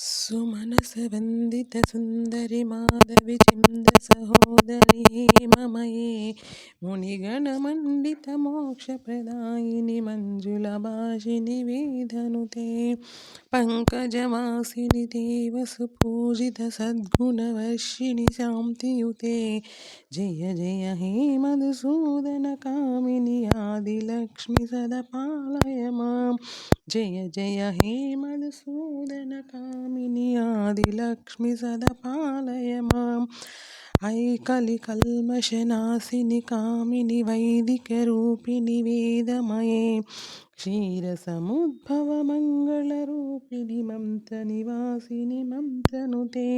सुमनसवन्दितसुन्दरि माधविचिन्दसहोदरी ममये मुनिगणमण्डितमोक्षप्रदायिनि मञ्जुलभाषिनि वेदनुते पङ्कजवासिनि देवसुपूजितसद्गुणवर्षिणि शान्तियुते जय जय हे मधुसूदनकामिनि आदिलक्ष्मि सदपालय माम्। जय जय हे मधुसूदनकामिनि आदिलक्ष्मि सदपालय माम् ऐकलिकल्मषनाशिनि कामिनि वैदिकरूपिणि वेदमये क्षीरसमुद्भवमङ्गलरूपिणि मन्त्रनिवासिनि मन्त्रनुते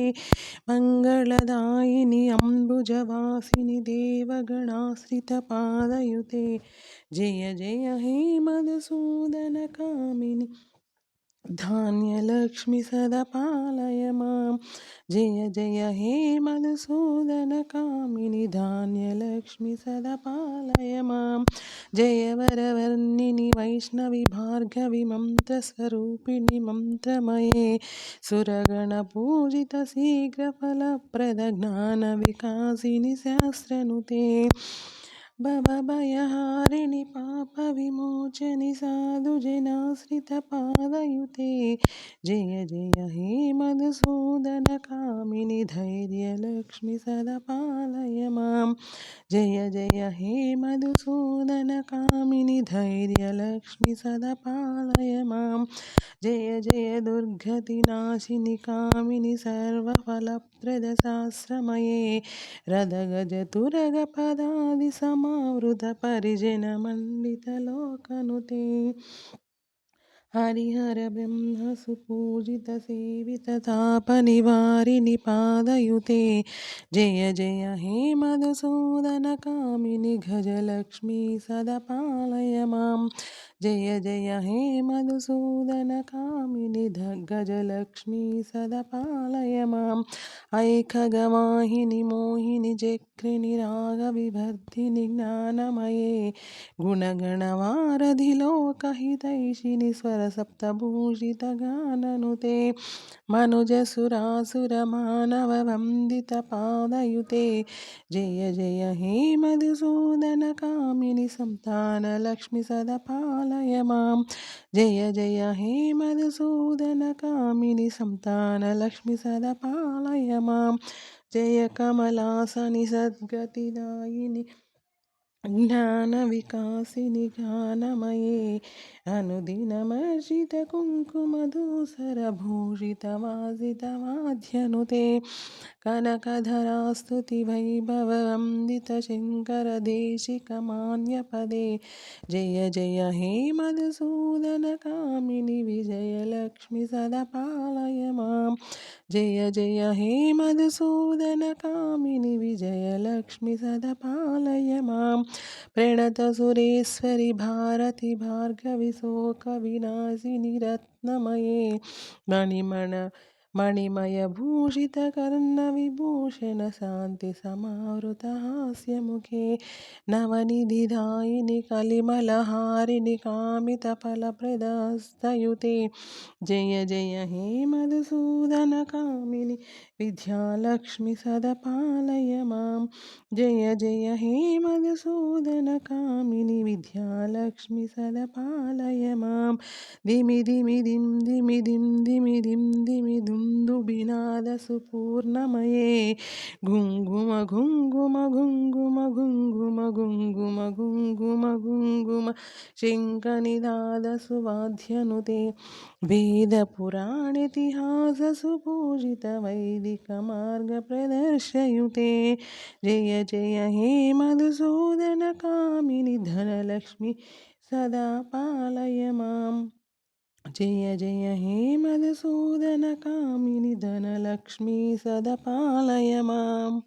मङ्गलदायिनि अम्बुजवासिनि देवगणाश्रितपादयुते जय जय हे मधुसूदनकामिनि धान्यलक्ष्मि सदा पालय माँ। जय जय, हे मधुसूदनकामिनि धान्यलक्ष्मि सदा पालय माँ। जय, वरवर्णिनि, वैष्णवि, भार्गवि, मन्त्रस्वरूपिणि, मन्त्रमये। सुरगणपूजितशीघ्रफलप्रदज्ञानविकासिनि सहस्रनुते भवभयहारिणि पापविमोचनि साधुजनाश्रितपादयुते जय जय हे मधुसूदनकामिनि धैर्यलक्ष्मि सदा पालय माँ जय जय हे मधुसूदनकामिनि धैर्यलक्ष्मि सदा पालय माँ जय जय दुर्गतिनाशिनि कामिनि सर्वफलप्रदशास्त्रमये रदगजतुरगपदादिसमावृतपरिजनमण्डितलोकनुते हरिहरब्रह्मसुपूजितसेविततापनिवारिणि पादयुते जय जय हे मधुसूदनकामिनि गजलक्ष्मी सदा पालय माँ जय जय हे मधुसूदनकामिनि ध गजलक्ष्मी सदा पालय माम् ऐखगवाहिनि मोहिनि चक्रिणि रागविवर्धिनि ज्ञानमये। गुणगणवारधिलोकहितैषिणि स्वरसप्तभूषितगाननुते मनुजसुरासुरमानववन्दितपादयुते। जय जय हे मधुसूदनकामिनि सन्तानलक्ष्मि सदा पालय माँ जय जय हे मधुसूदनकामिनि सन्तानलक्ष्मि सदा पालय माँ जय कमलासनि सद्गतिदायिनि ज्ञानविकासिनि ज्ञानमये अनुदिनमर्जितकुङ्कुमधूसरभूषितवासितवाद्यनुते कनकधरास्तुतिवैभववन्दितशङ्करदेशिकमान्यपदे जय जय हे मधुसूदनकामिनि विजयलक्ष्मि सदा पालय माँ जय जय हे मधुसूदनकामिनि विजयलक्ष्मि सदा पालय माँ प्रणतसुरेश्वरि भारति भार्गवि शोकविनाशिनि रत्नमये। मणिमण मणिमय भूषित कर्ण विभूषण शांति सवृत हास्मुखे मणिमयभूषितकर्णविभूषणशान्तिसमावृतहास्यमुखे। नवनिधिदायिनि कलिमलहारिणि कामितफलप्रदस्तयुते। जय जय हे మోదనకామిని విద్యాలక్ష్మి సదపాలయ మాం. జయ జయ హే మధుసూదనకామిని విద్యాలక్ష్మి సదపాలయ మాం. దిమి దిమి దిం దిమి దిం దిమి దిం దిమి దుందు బినాద సుపూర్ణమయే. గుంగుమ గుంగుమ గుంగుమ గుంగుమ గుంగుమ గుంగుమ గుంగుమ శంక నినాద సువాధ్యనుతే. వేద పురాణితిహాస वेदपुराणेतिहाससुपूजितवैदिकमार्गप्रदर्शयुते जय जय हे मधुसूदनकामिनि धनलक्ष्मि, सदा पालय माँ जय जय हे मधुसूदनकामिनि धनलक्ष्मी, सदा पालय माम्।